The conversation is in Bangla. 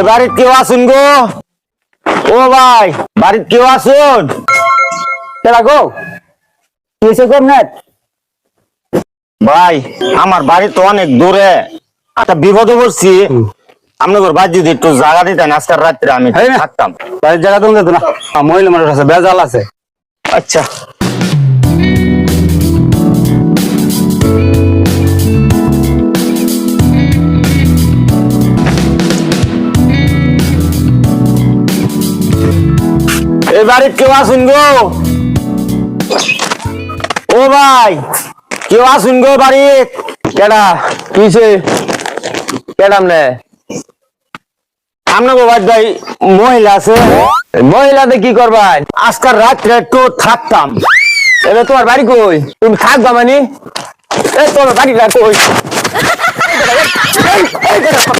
এ বাড়ির কেউ আসুন গো। ও ভাই বাড়ির কেউ আসুন। গো? কি হয়েছে গো ভাই আমার বাড়ি তো অনেক দূরে। একটা বিপদে পড়ছি। আপনাদের বাদ যদি একটু জায়গা দিতেন আজকের রাত্রে আমি থাকতাম। বাড়ির জায়গা তুমি না মহিলা মানুষ আছে বেজাল আছে। আচ্ছা। এই বাড়ির কেউ আসুন গো ও ভাই কেউ আসুন গো বাড়ির কেডা কি হয়েছে কেডাম নে ভাই মহিলা আছে মহিলাদের কি করবাই আজকাল রাত্রে একটু থাকতাম এবার তোমার বাড়ি কই তুমি থাকবা মানে তোর বাড়িটা কই